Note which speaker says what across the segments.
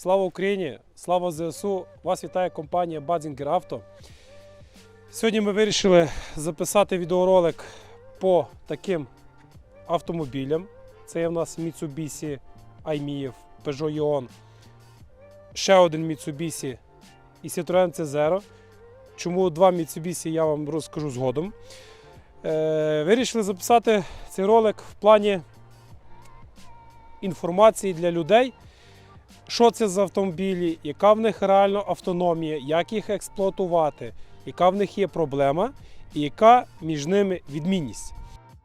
Speaker 1: Слава Україні! Слава ЗСУ! Вас вітає компанія Бадзінгер Авто. Сьогодні ми вирішили записати відеоролик по таким автомобілям. Це є в нас Mitsubishi iMIF, Peugeot Ion, ще один Mitsubishi і Citroen C0. Чому два Mitsubishi я вам розкажу згодом. Е, вирішили записати цей ролик в плані інформації для людей, що це за автомобілі, яка в них реально автономія, як їх експлуатувати, яка в них є проблема і яка між ними відмінність.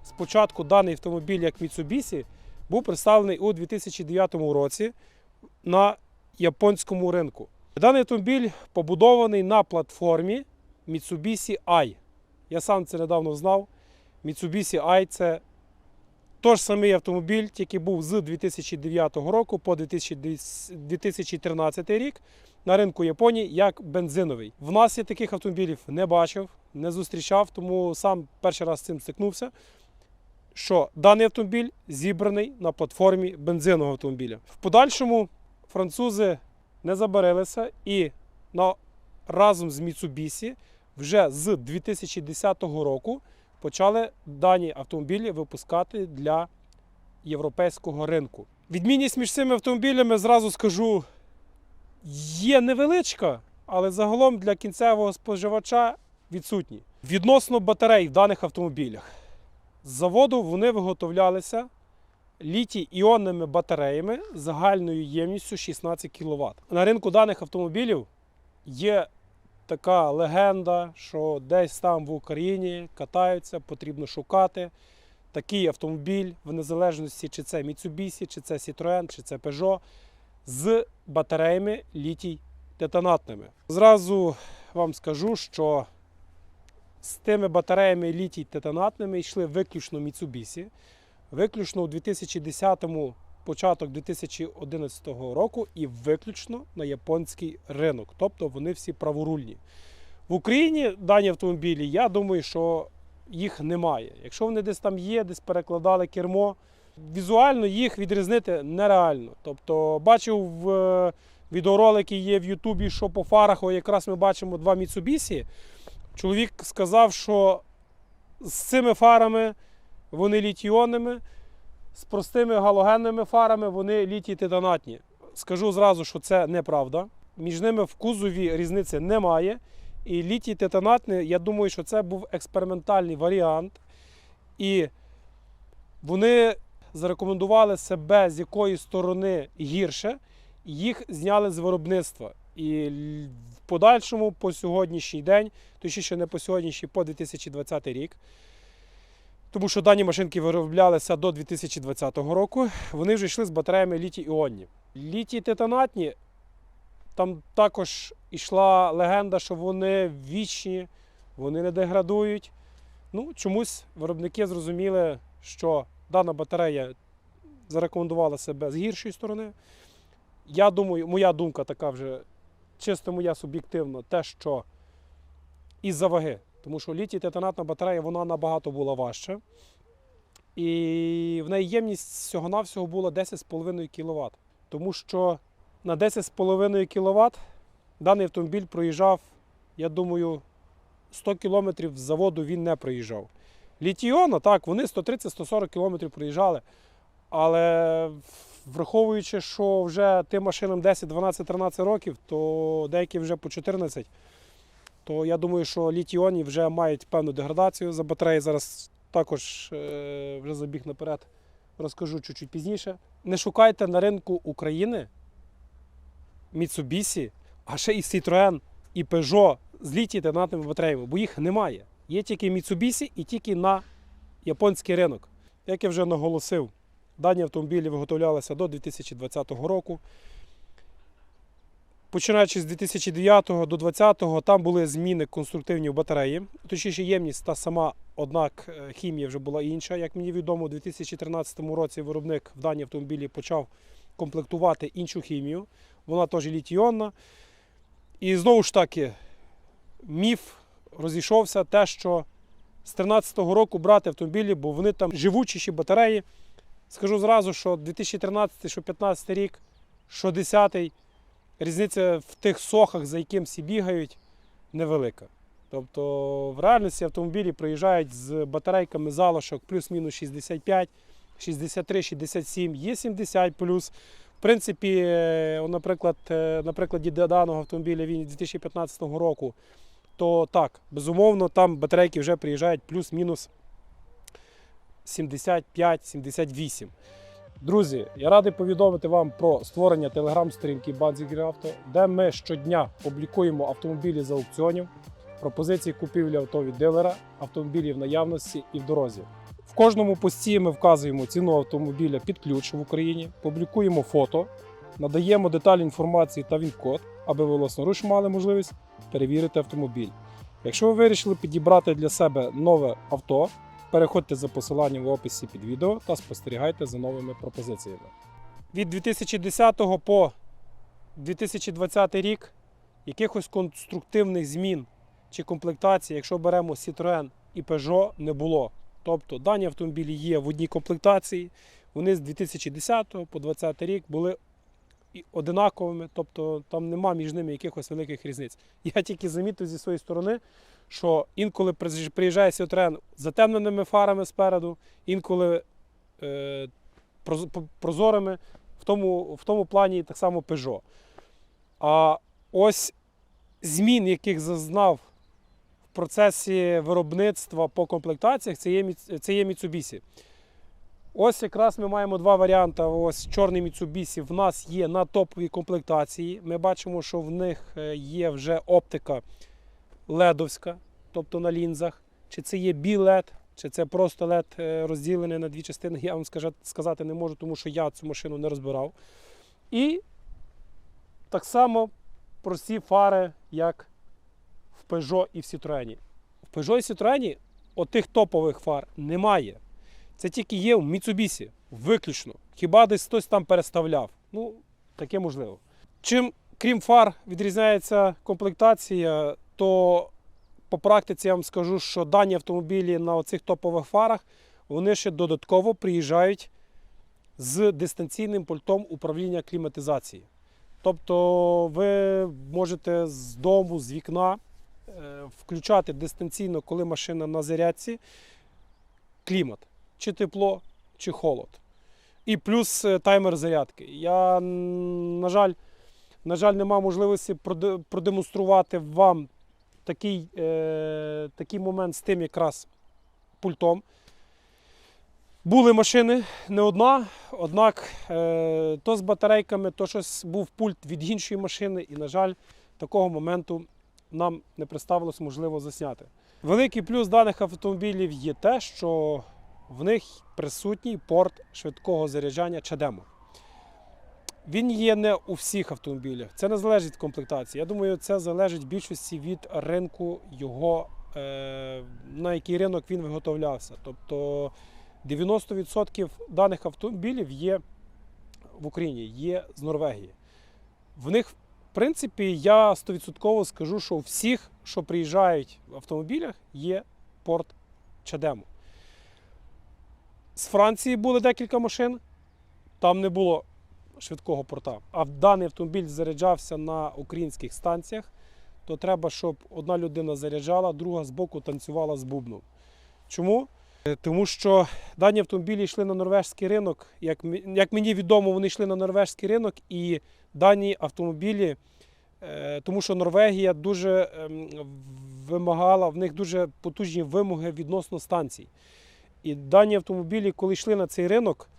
Speaker 1: Спочатку даний автомобіль, як Mitsubishi, був представлений у 2009 році на японському ринку. Даний автомобіль побудований на платформі Mitsubishi i. Я сам це недавно знав. Mitsubishi i це той ж самий автомобіль, тільки був з 2009 року по 2013 рік на ринку Японії як бензиновий. В нас я таких автомобілів не бачив, не зустрічав, тому сам перший раз з цим стикнувся. Що даний автомобіль зібраний на платформі бензинового автомобіля. В подальшому французи не забарилися і на, разом з Mitsubishi вже з 2010 року почали дані автомобілі випускати для європейського ринку. Відмінність між цими автомобілями зразу скажу є невеличка, але загалом для кінцевого споживача відсутні. Відносно батарей в даних автомобілях. З заводу вони виготовлялися літій-іонними батареями загальною ємністю 16 кВт. На ринку даних автомобілів є така легенда, що десь там в Україні катаються, потрібно шукати такий автомобіль в незалежності, чи це Mitsubishi, чи це Citroën, чи це Peugeot, з батареями літій-детонатними. Зразу вам скажу, що з тими батареями літій-детонатними йшли виключно Mitsubishi. Виключно у 2010-му, початок 2011 року і виключно на японський ринок. Тобто вони всі праворульні. В Україні дані автомобілі, я думаю, що їх немає. Якщо вони десь там є, десь перекладали кермо, візуально їх відрізнити нереально. Тобто, бачив в е, відеоролики є в Ютубі, що по фарах якраз ми бачимо два Mitsubishi. Чоловік сказав, що з цими фарами вони літіонними, з простими галогенними фарами вони літій-титанатні. Скажу зразу, що це неправда. Між ними в кузові різниці немає. І літій титанатний, я думаю, що це був експериментальний варіант. І вони зарекомендували себе з якої сторони гірше, їх зняли з виробництва. І в подальшому по сьогоднішній день, точніше не по сьогоднішній, по 2020 рік. Тому що дані машинки вироблялися до 2020 року, вони вже йшли з батареями літій-іонні. Літій-титанатні, там також йшла легенда, що вони вічні, вони не деградують. Ну, чомусь виробники зрозуміли, що дана батарея зарекомендувала себе з гіршої сторони. Я думаю, моя думка така вже чисто моя суб'єктивно, те, що із-за ваги. Тому що літій титанатна батарея вона набагато була важча. І в неї ємність всього-навсього була 10,5 кВт. Тому що на 10,5 кВт даний автомобіль проїжджав, я думаю, 100 км з заводу він не проїжджав. Літіона, так, вони 130-140 км проїжджали. Але враховуючи, що вже тим машинам 10, 12, 13 років, то деякі вже по 14, то я думаю, що літіоні вже мають певну деградацію за батареї. Зараз також е, вже забіг наперед, розкажу чуть-чуть пізніше. Не шукайте на ринку України Mitsubishi, а ще і Citroën, і Peugeot з літій тенатними батареями, бо їх немає. Є тільки Mitsubishi і тільки на японський ринок. Як я вже наголосив, дані автомобілі виготовлялися до 2020 року. Починаючи з 2009 до 2020 там були зміни конструктивні в батареї. Точніше, ємність та сама, однак е, хімія вже була інша. Як мені відомо, у 2013 році виробник в даній автомобілі почав комплектувати іншу хімію. Вона теж літіонна. І знову ж таки, міф розійшовся те, що з 2013 року брати автомобілі, бо вони там живучіші батареї. Скажу зразу, що 2013, що 2015 рік, що 10 різниця в тих сохах, за яким всі бігають, невелика. Тобто в реальності автомобілі приїжджають з батарейками залишок плюс-мінус 65, 63, 67, є 70 плюс. В принципі, е, наприклад, е, на прикладі даного автомобіля він 2015 року, то так, безумовно, там батарейки вже приїжджають плюс-мінус 75-78. Друзі, я радий повідомити вам про створення телеграм-сторінки Банзігрі Авто, де ми щодня публікуємо автомобілі з аукціонів, пропозиції купівлі авто від дилера, автомобілі в наявності і в дорозі. В кожному пості ми вказуємо ціну автомобіля під ключ в Україні, публікуємо фото, надаємо деталі інформації та він-код, аби ви власноруч мали можливість перевірити автомобіль. Якщо ви вирішили підібрати для себе нове авто, переходьте за посиланням в описі під відео та спостерігайте за новими пропозиціями. Від 2010 по 2020 рік якихось конструктивних змін чи комплектацій, якщо беремо Citroën і Peugeot, не було. Тобто дані автомобілі є в одній комплектації. Вони з 2010 по 2020 рік були одинаковими, тобто там нема між ними якихось великих різниць. Я тільки замітив зі своєї сторони, що інколи приїж- приїжджає Citroën з затемненими фарами спереду, інколи е, прозорими, в тому, в тому плані так само Peugeot. А ось змін, яких зазнав в процесі виробництва по комплектаціях, це є, це є Mitsubishi. Ось якраз ми маємо два варіанти. Ось чорний Mitsubishi в нас є на топовій комплектації. Ми бачимо, що в них е, є вже оптика ледовська, тобто на лінзах. Чи це є білет, чи це просто LED е, розділений на дві частини, я вам сказати не можу, тому що я цю машину не розбирав. І так само прості фари, як в Peugeot і в Citroën. В Peugeot і Citroën отих топових фар немає. Це тільки є в Mitsubishi, виключно. Хіба десь хтось там переставляв. Ну, таке можливо. Чим, крім фар, відрізняється комплектація, то по практиці я вам скажу, що дані автомобілі на оцих топових фарах вони ще додатково приїжджають з дистанційним пультом управління кліматизації. Тобто ви можете з дому, з вікна е, включати дистанційно, коли машина на зарядці, клімат, чи тепло, чи холод. І плюс е, таймер зарядки. Я, на жаль, на жаль, не мав можливості продемонструвати вам такий, е, такий момент з тим якраз пультом. Були машини не одна, однак е, то з батарейками, то щось був пульт від іншої машини, і, на жаль, такого моменту нам не представилось можливо засняти. Великий плюс даних автомобілів є те, що в них присутній порт швидкого заряджання CHAdeMO. Він є не у всіх автомобілях. Це не залежить від комплектації. Я думаю, це залежить в більшості від ринку його, е, на який ринок він виготовлявся. Тобто 90% даних автомобілів є в Україні, є з Норвегії. В них, в принципі, я 100% скажу, що у всіх, що приїжджають в автомобілях, є порт CHAdeMO. З Франції були декілька машин, там не було швидкого порта. А даний автомобіль заряджався на українських станціях, то треба, щоб одна людина заряджала, друга збоку танцювала з бубном. Чому? Е, Тому що дані автомобілі йшли на норвежський ринок. Як, як мені відомо, вони йшли на норвежський ринок і дані автомобілі, е, тому що Норвегія дуже ем, вимагала, в них дуже потужні вимоги відносно станцій. І дані автомобілі, коли йшли на цей ринок,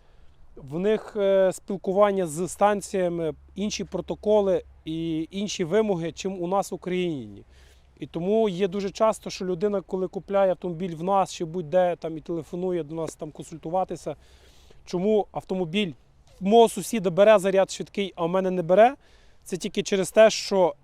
Speaker 1: в них е, спілкування з станціями, інші протоколи і інші вимоги, чим у нас в Україні. І тому є дуже часто, що людина, коли купляє автомобіль в нас чи будь-де там і телефонує до нас там консультуватися, чому автомобіль мого сусіда бере заряд швидкий, а в мене не бере, це тільки через те, що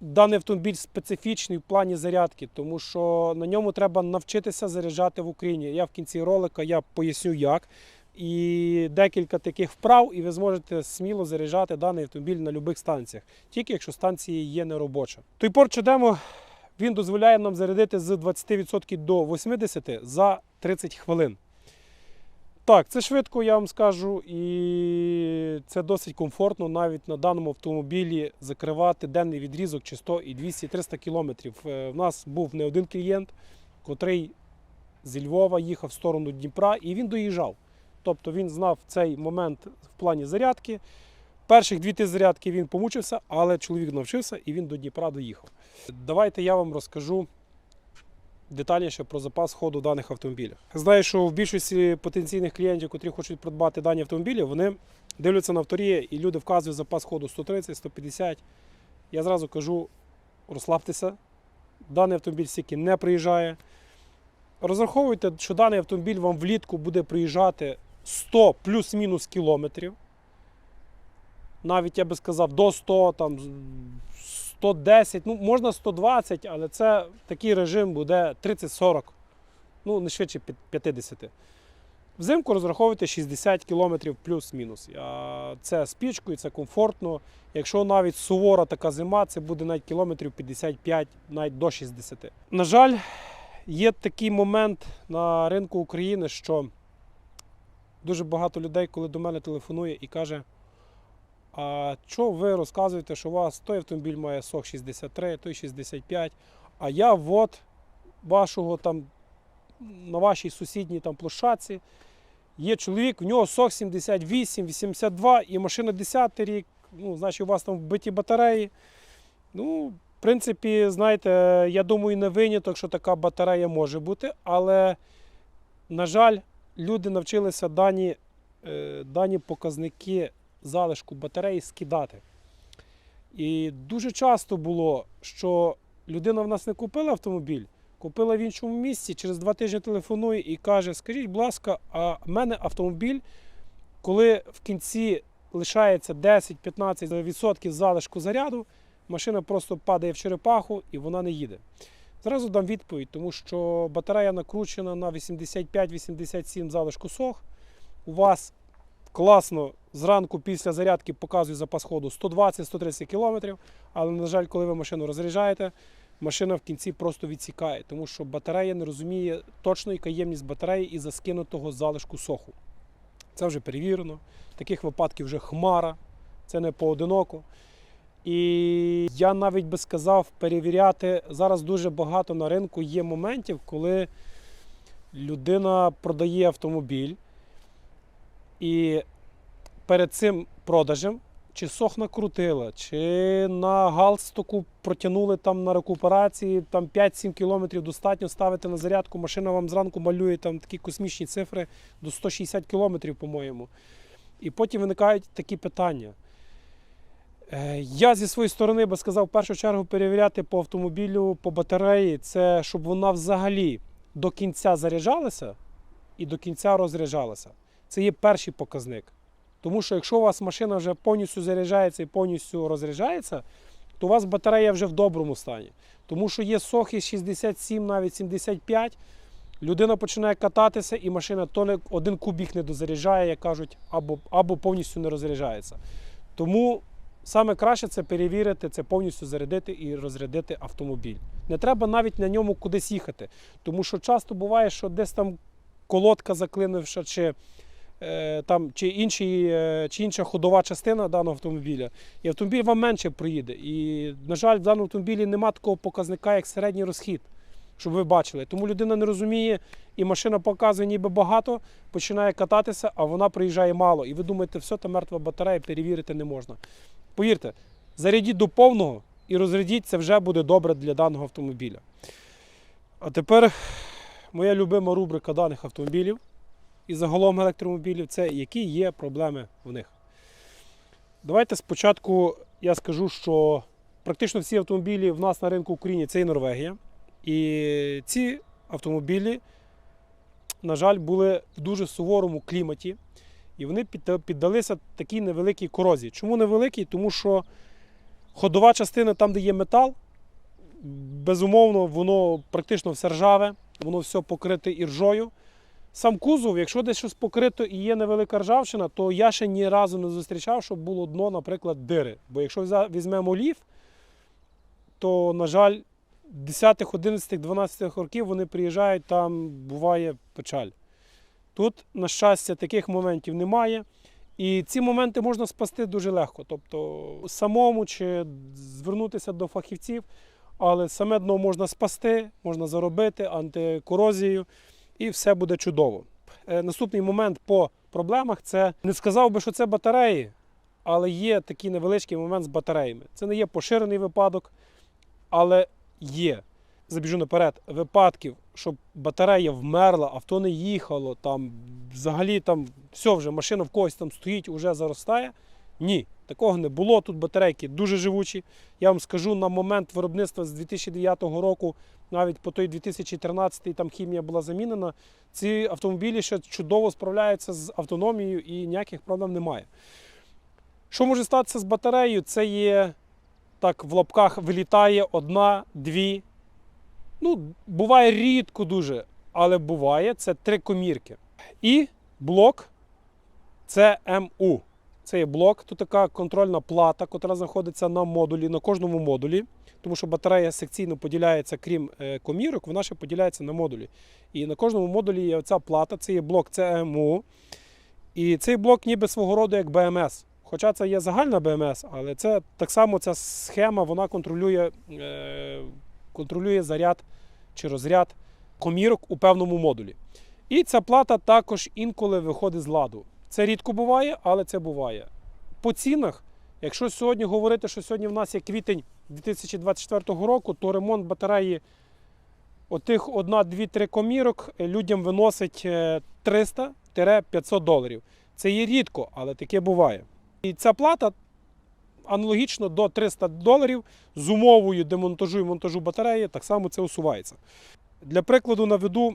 Speaker 1: даний автомобіль специфічний в плані зарядки, тому що на ньому треба навчитися заряджати в Україні. Я в кінці ролика я поясню як. І декілька таких вправ, і ви зможете сміло заряджати даний автомобіль на будь-яких станціях, тільки якщо станції є неробоча. Той порт Чадемо він дозволяє нам зарядити з 20% до 80% за 30 хвилин. Так, це швидко, я вам скажу, і це досить комфортно навіть на даному автомобілі закривати денний відрізок чи 100 і 200 300 кілометрів. Е, В нас був не один клієнт, котрий зі Львова їхав в сторону Дніпра і він доїжджав. Тобто він знав цей момент в плані зарядки. Перших дві ти зарядки він помучився, але чоловік навчився і він до Дніпра доїхав. Давайте я вам розкажу детальніше про запас ходу даних автомобілів. Знаю, що в більшості потенційних клієнтів, котрі хочуть придбати дані автомобілі, вони дивляться на авторії і люди вказують запас ходу 130, 150. Я зразу кажу, розслабтеся, даний автомобіль стільки не приїжджає. Розраховуйте, що даний автомобіль вам влітку буде приїжджати 100 плюс-мінус кілометрів. Навіть я би сказав до 100, там 110, ну можна 120, але це такий режим буде 30-40, ну не швидше 50. Взимку розраховуйте 60 км плюс-мінус. Це з пічкою, це комфортно. Якщо навіть сувора така зима, це буде навіть кілометрів 55, навіть до 60. На жаль, є такий момент на ринку України, що дуже багато людей, коли до мене телефонує і каже, а що ви розказуєте, що у вас той автомобіль має сок 63, той 65, а я от вашого там на вашій сусідній там площадці є чоловік, у нього сок 78, 82 і машина 10 рік, ну, значить, у вас там вбиті батареї. Ну, в принципі, знаєте, я думаю, не виняток, що така батарея може бути, але, на жаль, люди навчилися дані, е, дані показники залишку батареї скидати. І дуже часто було, що людина в нас не купила автомобіль, купила в іншому місці, через два тижні телефонує і каже: Скажіть, будь ласка, а в мене автомобіль, коли в кінці лишається 10-15% залишку заряду, машина просто падає в черепаху і вона не їде. Зразу дам відповідь, тому що батарея накручена на 85-87 залишку сох. У вас класно зранку після зарядки показує запас ходу 120-130 км, але, на жаль, коли ви машину розряджаєте, машина в кінці просто відсікає, тому що батарея не розуміє точної ємність батареї із-за скинутого залишку соху. Це вже перевірено. Таких випадків вже хмара, це не поодиноко. І я навіть би сказав, перевіряти зараз дуже багато на ринку є моментів, коли людина продає автомобіль, і перед цим продажем чи сох накрутила, чи на галстоку протягнули там на рекуперації там 5-7 кілометрів достатньо ставити на зарядку. Машина вам зранку малює там такі космічні цифри до 160 кілометрів, по-моєму. І потім виникають такі питання. Е, Я зі своєї сторони би сказав, в першу чергу перевіряти по автомобілю, по батареї, це щоб вона взагалі до кінця заряджалася і до кінця розряджалася. Це є перший показник. Тому що якщо у вас машина вже повністю заряджається і повністю розряджається, то у вас батарея вже в доброму стані. Тому що є сохи 67, навіть 75. Людина починає кататися, і машина то не один кубік не дозаряджає, як кажуть, або, або повністю не розряджається. Тому саме краще це перевірити, це повністю зарядити і розрядити автомобіль. Не треба навіть на ньому кудись їхати. Тому що часто буває, що десь там колодка заклинивша, чи, е, там, чи, інший, е, чи інша ходова частина даного автомобіля, і автомобіль вам менше проїде. І, на жаль, в даному автомобілі немає такого показника, як середній розхід, щоб ви бачили. Тому людина не розуміє, і машина показує ніби багато, починає кататися, а вона приїжджає мало. І ви думаєте, все, та мертва батарея, перевірити не можна. Повірте, зарядіть до повного і розрядіть, це вже буде добре для даного автомобіля. А тепер моя любима рубрика даних автомобілів і загалом електромобілів це які є проблеми в них. Давайте спочатку я скажу, що практично всі автомобілі в нас на ринку в Україні це і Норвегія. І ці автомобілі, на жаль, були в дуже суворому кліматі. І вони піддалися такій невеликій корозії. Чому невеликій? Тому що ходова частина, там, де є метал, безумовно, воно практично все ржаве, воно все покрите іржою. Сам кузов, якщо десь щось покрито і є невелика ржавчина, то я ще ні разу не зустрічав, щоб було дно, наприклад, дири. Бо якщо візьмемо лів, то, на жаль, 10, 11, 12 років вони приїжджають, там буває печаль. Тут, на щастя, таких моментів немає. І ці моменти можна спасти дуже легко. Тобто самому чи звернутися до фахівців, але саме дно можна спасти, можна заробити антикорозією, і все буде чудово. Е, Наступний момент по проблемах це не сказав би, що це батареї, але є такий невеличкий момент з батареями. Це не є поширений випадок, але є. Забіжу наперед, випадків, щоб батарея вмерла, авто не їхало, там взагалі там все вже машина в когось там стоїть, уже заростає. Ні, такого не було. Тут батарейки дуже живучі. Я вам скажу, на момент виробництва з 2009 року, навіть по той 2013 там хімія була замінена. Ці автомобілі ще чудово справляються з автономією і ніяких проблем немає. Що може статися з батареєю? Це є так в лапках вилітає одна, дві. Ну, буває рідко дуже, але буває. Це три комірки. І блок CMU. Це є блок, тут така контрольна плата, яка знаходиться на модулі, на кожному модулі. Тому що батарея секційно поділяється, крім е, комірок, вона ще поділяється на модулі. І на кожному модулі є оця плата, це є блок CMU. І цей блок ніби свого роду як BMS. Хоча це є загальна BMS, але це так само ця схема вона контролює, е, контролює заряд чи розряд комірок у певному модулі. І ця плата також інколи виходить з ладу. Це рідко буває, але це буває. По цінах, якщо сьогодні говорити, що сьогодні в нас є квітень 2024 року, то ремонт батареї отих 1, 2, 3 комірок людям виносить е, 300-500 доларів. Це є рідко, але таке буває. І ця плата аналогічно до 300 доларів з умовою демонтажу і монтажу батареї, так само це усувається. Для прикладу наведу,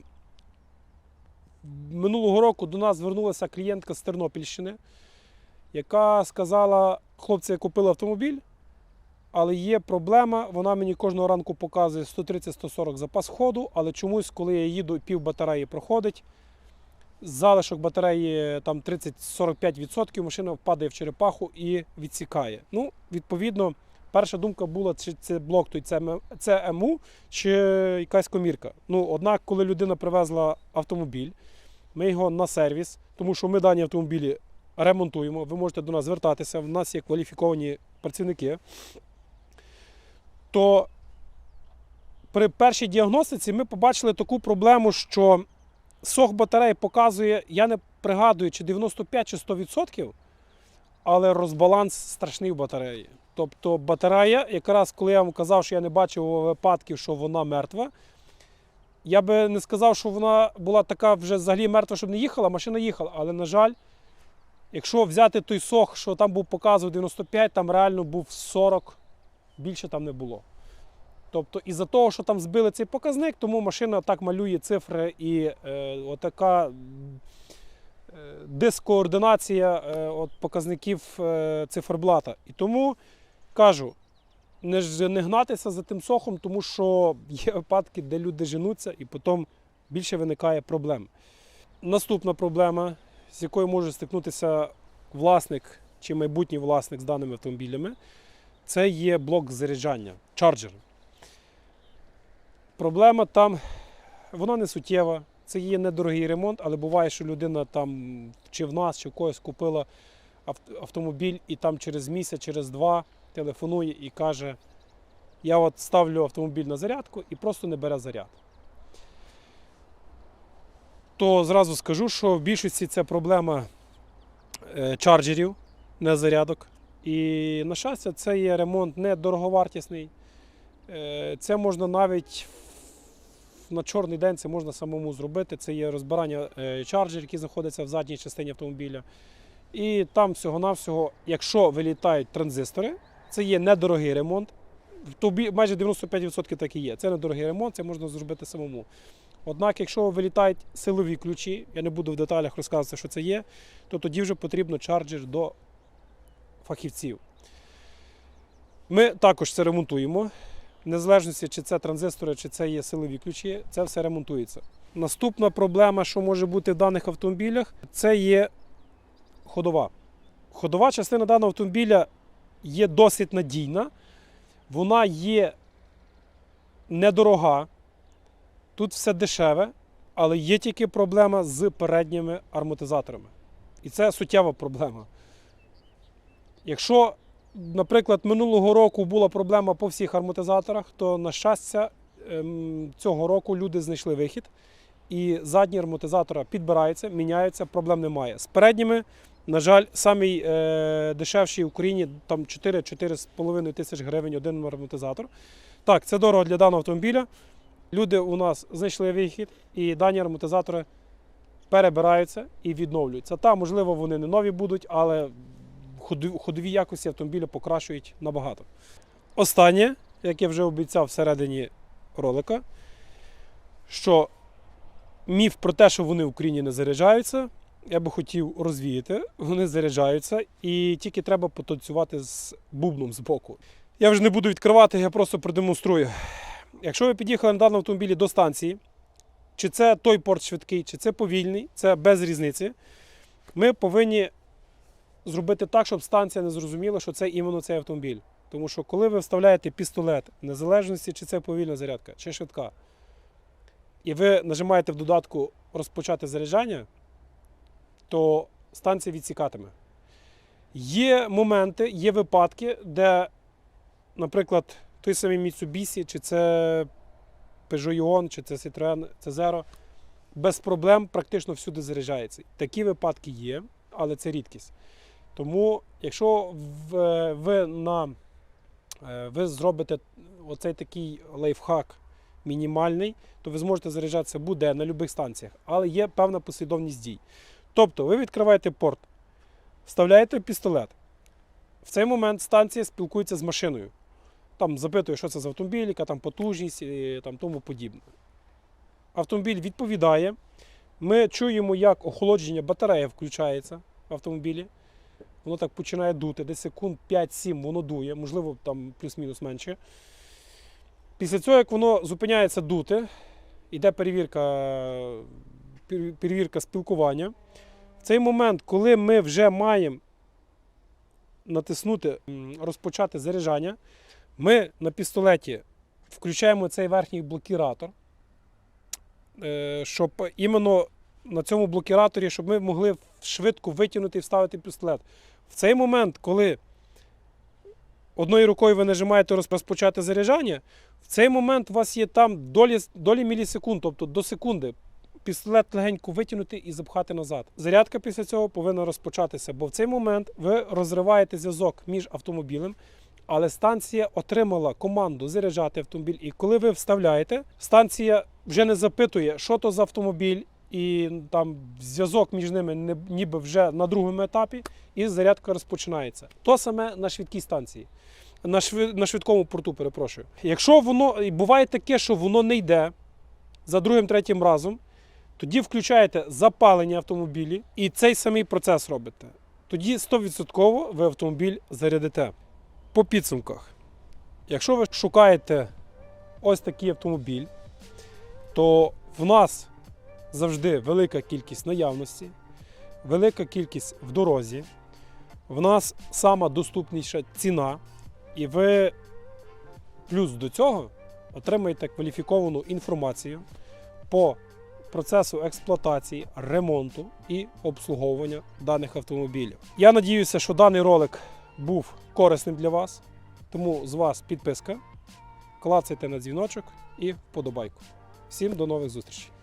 Speaker 1: минулого року до нас звернулася клієнтка з Тернопільщини, яка сказала, хлопці, я купила автомобіль, але є проблема, вона мені кожного ранку показує 130-140 запас ходу, але чомусь, коли я їду, пів батареї проходить, залишок батареї там 30-45%, машина впадає в черепаху і відсікає. Ну, відповідно, перша думка була, чи це блок той ЦМУ, чи якась комірка. Ну, однак, коли людина привезла автомобіль, ми його на сервіс, тому що ми дані автомобілі ремонтуємо. Ви можете до нас звертатися, в нас є кваліфіковані працівники. То при першій діагностиці ми побачили таку проблему, що сох батареї показує, я не пригадую, чи 95 чи 100%, але розбаланс страшний в батареї. Тобто батарея, якраз коли я вам казав, що я не бачив випадків, що вона мертва, я би не сказав, що вона була така вже взагалі мертва, щоб не їхала, машина їхала. Але, на жаль, якщо взяти той сох, що там був показував 95, там реально був 40, більше там не було. Тобто, із-за того, що там збили цей показник, тому машина так малює цифри і е, отака е, дискоординація е, от показників е, циферблата. І тому кажу, не, ж- не гнатися за тим сохом, тому що є випадки, де люди женуться і потім більше виникає проблем. Наступна проблема, з якою може стикнутися власник чи майбутній власник з даними автомобілями, це є блок заряджання, чарджер. Проблема там, вона не суттєва. Це є недорогий ремонт, але буває, що людина там чи в нас, чи в когось купила автомобіль і там через місяць, через два телефонує і каже: я от ставлю автомобіль на зарядку і просто не бере заряд. То зразу скажу, що в більшості це проблема е, чарджерів, не зарядок. І, на щастя, це є ремонт не дороговартісний. Е, Це можна навіть на чорний день це можна самому зробити. Це є розбирання е, чарджерів, які знаходяться в задній частині автомобіля. І там всього-навсього, якщо вилітають транзистори, це є недорогий ремонт. Тобі майже 95% так і є. Це недорогий ремонт, це можна зробити самому. Однак, якщо вилітають силові ключі, я не буду в деталях розказувати, що це є, то тоді вже потрібно чарджер до фахівців. Ми також це ремонтуємо. Незалежності, чи це транзистори, чи це є силові ключі, це все ремонтується. Наступна проблема, що може бути в даних автомобілях, це є ходова. Ходова частина даного автомобіля є досить надійна, вона є недорога, тут все дешеве, але є тільки проблема з передніми амортизаторами. І це суттєва проблема. Якщо, наприклад, минулого року була проблема по всіх амортизаторах, то, на щастя, ем, цього року люди знайшли вихід. І задні амортизатори підбираються, міняються, проблем немає. З передніми, на жаль, самий е, дешевший в Україні там 4-4,5 тисяч гривень один амортизатор. Так, це дорого для даного автомобіля. Люди у нас знайшли вихід, і дані амортизатори перебираються і відновлюються. Та, можливо, вони не нові будуть, але ходові якості автомобіля покращують набагато. Останнє, як я вже обіцяв всередині ролика, що міф про те, що вони в Україні не заряджаються, я би хотів розвіяти. Вони заряджаються, і тільки треба потанцювати з бубном з боку. Я вже не буду відкривати, я просто продемонструю. Якщо ви під'їхали на даному автомобілі до станції, чи це той порт швидкий, чи це повільний, це без різниці. Ми повинні зробити так, щоб станція не зрозуміла, що це іменно цей автомобіль. Тому що коли ви вставляєте пістолет, в незалежності, чи це повільна зарядка, чи швидка, і ви нажимаєте в додатку розпочати заряджання, то станція відсікатиме. Є моменти, є випадки, де, наприклад, той самий Mitsubishi, чи це Peugeot Ion, чи це Citroen C0, без проблем практично всюди заряджається. Такі випадки є, але це рідкість. Тому, якщо в- ви, на, е, ви зробите оцей такий лайфхак мінімальний, то ви зможете заряджатися буде на будь-яких станціях, але є певна послідовність дій. Тобто, ви відкриваєте порт, вставляєте пістолет. В цей момент станція спілкується з машиною. Там запитує, що це за автомобіль, яка там потужність і там тому подібне. Автомобіль відповідає. Ми чуємо, як охолодження батареї включається в автомобілі. Воно так починає дути, десь секунд 5-7 воно дує, можливо, там плюс-мінус менше. Після цього, як воно зупиняється дути, йде перевірка, перевірка спілкування. В цей момент, коли ми вже маємо натиснути розпочати заряджання, ми на пістолеті включаємо цей верхній блокіратор, е, щоб іменно на цьому блокіраторі, щоб ми могли швидко витягнути і вставити пістолет. В цей момент, коли одною рукою ви нажимаєте розпочати заряджання, в цей момент у вас є там долі, долі мілісекунд, тобто до секунди. Пістолет легенько витягнути і запхати назад. Зарядка після цього повинна розпочатися, бо в цей момент ви розриваєте зв'язок між автомобілем, але станція отримала команду заряджати автомобіль. І коли ви вставляєте, станція вже не запитує, що то за автомобіль, і там зв'язок між ними ніби вже на другому етапі, і зарядка розпочинається. То саме на швидкій станції. На, швид, на швидкому порту, перепрошую. Якщо воно буває таке, що воно не йде за другим третім разом, тоді включаєте запалення автомобілі і цей самий процес робите. Тоді 100% ви автомобіль зарядите. По підсумках, якщо ви шукаєте ось такий автомобіль, то в нас завжди велика кількість наявності, велика кількість в дорозі. В нас сама доступніша ціна, і ви плюс до цього отримаєте кваліфіковану інформацію по процесу експлуатації, ремонту і обслуговування даних автомобілів. Я надіюся, що даний ролик був корисним для вас. Тому з вас підписка, клацайте на дзвіночок і вподобайку. Всім до нових зустрічей!